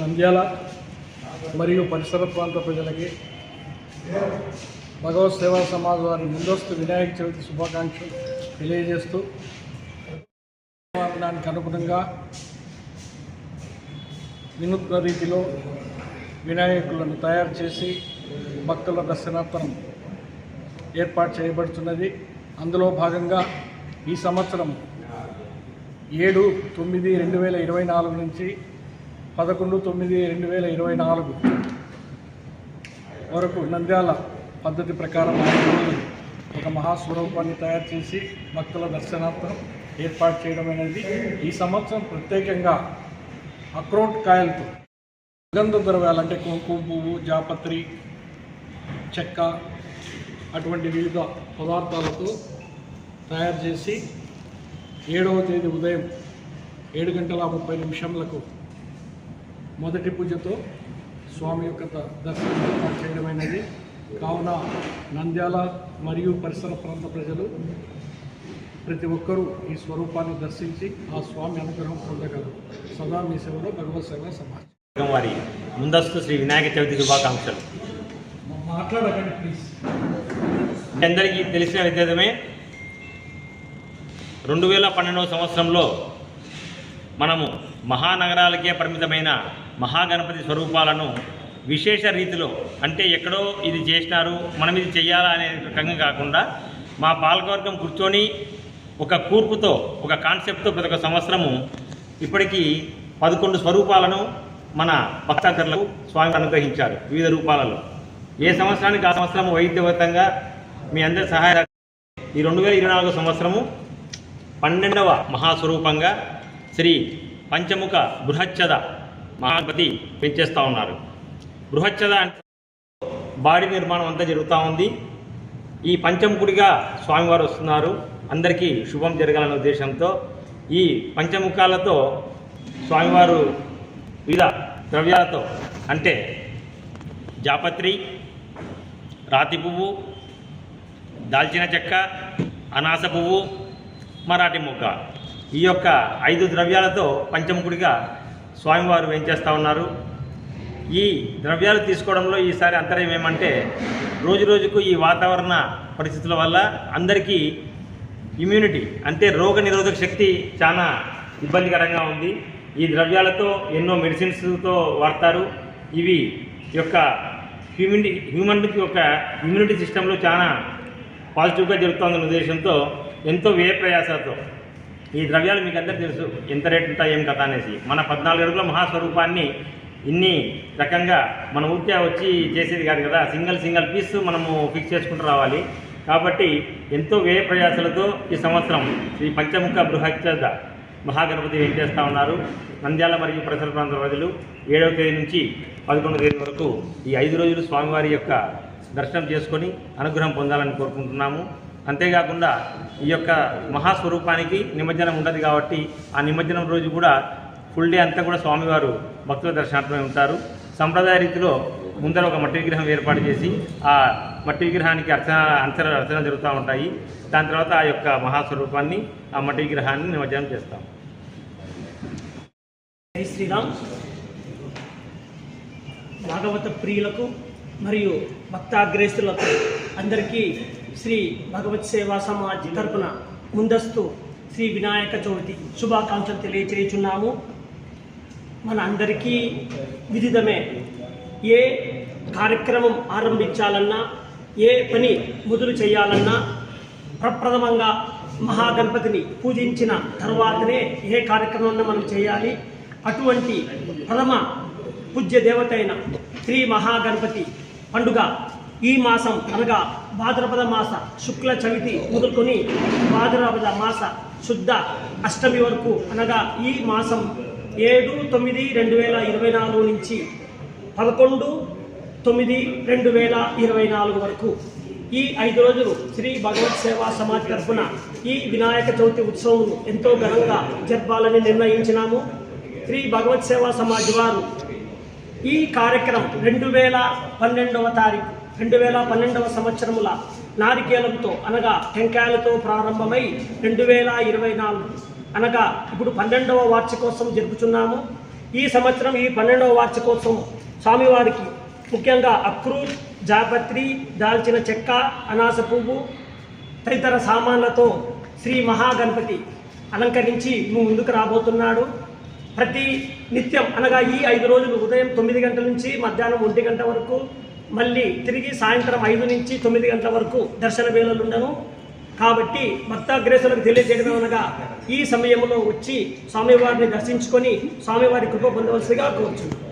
నంద్యాల మరియు పరిసర ప్రాంత ప్రజలకి భగవత్ సేవా సమాజ్ వారి ముందస్తు వినాయక చవితి శుభాకాంక్షలు తెలియజేస్తూ దానికి అనుగుణంగా వినూత్న రీతిలో వినాయకులను తయారు చేసి భక్తుల దర్శనార్థం ఏర్పాటు చేయబడుతున్నది. అందులో భాగంగా ఈ సంవత్సరం ఏడు తొమ్మిది రెండు వేల ఇరవై నాలుగు నుంచి పదకొండు తొమ్మిది రెండు వేల ఇరవై నాలుగు వరకు నంద్యాల పద్ధతి ప్రకారం ఒక మహాస్వరూపాన్ని తయారు చేసి భక్తుల దర్శనార్థం ఏర్పాటు చేయడం అనేది ఈ సంవత్సరం ప్రత్యేకంగా అక్రోట్ కాయలతో సుగంధ ద్రవ్యాలు అంటే కుంకుమ పువ్వు జాపత్రి చెక్క అటువంటి వివిధ పదార్థాలతో తయారు చేసి ఏడవ తేదీ ఉదయం ఏడు గంటల ముప్పై నిమిషంలకు మొదటి పూజతో స్వామి యొక్క దర్శనం చేయడమైనది. కావున నంద్యాల మరియు పరిసర ప్రాంత ప్రజలు ప్రతి ఒక్కరూ ఈ స్వరూపాన్ని దర్శించి ఆ స్వామి అనుగ్రహం పొందగలరు. సదా మీ సేవలో భగవత్ సేవ సమాజం. వారి ముందస్తు శ్రీ వినాయక చవితి శుభాకాంక్షలు. మాట్లాడకండి ప్లీజ్ అందరికీ తెలిసిన విద్యమే రెండు వేల పన్నెండవ సంవత్సరంలో మనము మహానగరాలకే పరిమితమైన మహాగణపతి స్వరూపాలను విశేష రీతిలో అంటే ఎక్కడో ఇది చేసినారు మనం ఇది చేయాలా అనే రకంగా కాకుండా మా పాలకవర్గం కూర్చొని ఒక కూర్పుతో ఒక కాన్సెప్ట్తో ప్రతి ఒక్క సంవత్సరము ఇప్పటికీ పదకొండు స్వరూపాలను మన భక్తాకర్లకు స్వామి అనుగ్రహించారు వివిధ రూపాలలో. ఏ సంవత్సరానికి ఆ సంవత్సరం వైద్యవతంగా మీ అందరి సహాయ ఈ రెండు వేల ఇరవై నాలుగో సంవత్సరము పన్నెండవ మహాస్వరూపంగా శ్రీ పంచముఖ బృహచ్చద మహాగణపతి పెంచేస్తూ ఉన్నారు. బృహచ్చద భారీ నిర్మాణం అంతా జరుగుతూ ఉంది. ఈ పంచముఖుడిగా స్వామివారు వస్తున్నారు. అందరికీ శుభం జరగాలనే ఉద్దేశంతో ఈ పంచముఖాలతో స్వామివారు వివిధ ద్రవ్యాలతో అంటే జాపత్రి రాతి పువ్వు దాల్చిన చెక్క అనాస పువ్వు మరాఠీ మొక్క ఈ యొక్క ఐదు ద్రవ్యాలతో పంచముఖుడిగా స్వామివారు వేంచేస్తూ ఉన్నారు? ఈ ద్రవ్యాలు తీసుకోవడంలో ఈసారి అంతరం ఏమంటే రోజు రోజుకు ఈ వాతావరణ పరిస్థితుల వల్ల అందరికీ ఇమ్యూనిటీ అంటే రోగ నిరోధక శక్తి చాలా ఇబ్బందికరంగా ఉంది. ఈ ద్రవ్యాలతో ఎన్నో మెడిసిన్స్తో వాడతారు. ఇవి యొక్క హ్యూమినిటీ హ్యూమన్కి యొక్క ఇమ్యూనిటీ సిస్టంలో చాలా పాజిటివ్గా జరుగుతుందన్న ఉద్దేశంతో ఎంతో వ్యయ ప్రయాసాలతో ఈ ద్రవ్యాలు మీకు అందరికీ తెలుసు. ఎంత రేటు ఉంటాయి ఏం కథ అనేసి. మన పద్నాలుగు అడుగుల మహాస్వరూపాన్ని ఇన్ని రకంగా మన ఊరికే వచ్చి చేసేది కాదు కదా. సింగిల్ సింగిల్ పీస్ మనము ఫిక్స్ చేసుకుంటూ రావాలి. కాబట్టి ఎంతో వ్యయ ప్రయాసలతో ఈ సంవత్సరం శ్రీ పంచముఖ బృహచ్చద మహాగణపతి ఏం చేస్తూ ఉన్నారు? నంద్యాల మరియు పరిసర ప్రాంత ప్రజలు ఏడవ తేదీ నుంచి పదకొండవ తేదీ వరకు ఈ ఐదు రోజులు స్వామివారి యొక్క దర్శనం చేసుకొని అనుగ్రహం పొందాలని కోరుకుంటున్నాము. అంతేకాకుండా ఈ యొక్క మహాస్వరూపానికి నిమజ్జనం ఉండదు కాబట్టి ఆ నిమజ్జనం రోజు కూడా ఫుల్ డే అంతా కూడా స్వామివారు భక్తుల దర్శనార్థమై ఉంటారు. సంప్రదాయ రీతిలో ముందర ఒక మట్టి విగ్రహం ఏర్పాటు చేసి ఆ మట్టి విగ్రహానికి అర్చన అంతర అర్చన జరుగుతూ ఉంటాయి. దాని తర్వాత ఆ యొక్క మహాస్వరూపాన్ని ఆ మట్టి విగ్రహాన్ని నిమజ్జనం చేస్తాం. జై శ్రీరామ్. భాగవత ప్రియులకు మరియు భక్తాగ్రేస్తులకు అందరికీ శ్రీ భగవత్ సేవా సమాజ్ తరపున ముందస్తు శ్రీ వినాయక చవితి శుభాకాంక్షలు తెలియచేయుచున్నాము. మన అందరికీ విదితమే. ఏ కార్యక్రమం ఆరంభించాలన్నా ఏ పని మొదలు చేయాలన్నా ప్రప్రథమంగా మహాగణపతిని పూజించిన తర్వాతనే ఏ కార్యక్రమాన్ని మనం చేయాలి? అటువంటి ప్రథమ పూజ్య దేవత అయిన శ్రీ మహాగణపతి పండుగ ఈ మాసం అనగా భాద్రపద మాస శుక్ల చవితి మొదలుకొని భాద్రపద మాస శుద్ధ అష్టమి వరకు అనగా ఈ మాసం ఏడు తొమ్మిది రెండు వేల ఇరవై నాలుగు నుంచి పదకొండు తొమ్మిది రెండు వేల ఇరవై నాలుగు వరకు ఈ ఐదు రోజులు శ్రీ భగవత్ సేవా సమాజ్ తరఫున ఈ వినాయక చవితి ఉత్సవం ఎంతో ఘనంగా జరపాలని నిర్ణయించినాము. శ్రీ భగవత్ సేవా సమాజ్ వారు ఈ కార్యక్రమం రెండు వేల పన్నెండవ తారీఖు రెండు వేల పన్నెండవ సంవత్సరముల నారికేలంతో అనగా టెంకాయలతో ప్రారంభమై రెండు వేల ఇరవై నాలుగు అనగా ఇప్పుడు పన్నెండవ వార్షికోత్సవం జరుపుచున్నాము. ఈ సంవత్సరం ఈ పన్నెండవ వార్షికోత్సవం స్వామివారికి ముఖ్యంగా అక్రూట్ జాపత్రి దాల్చిన చెక్క అనాస పువ్వు తదితర సామాన్లతో శ్రీ మహాగణపతి అలంకరించి ముందుకు రాబోతున్నాడు. ప్రతి నిత్యం అనగా ఈ ఐదు రోజులు ఉదయం తొమ్మిది గంటల నుంచి మధ్యాహ్నం ఒంటి గంట వరకు మళ్ళీ తిరిగి సాయంత్రం ఐదు నుంచి తొమ్మిది గంటల వరకు దర్శన వేళలు ఉండను. కాబట్టి భక్తాగ్రేసులకు తెలియజేయడం అనగా ఈ సమయంలో వచ్చి స్వామివారిని దర్శించుకొని స్వామివారి కృప పొందవలసిగా కోరుచున్నాను.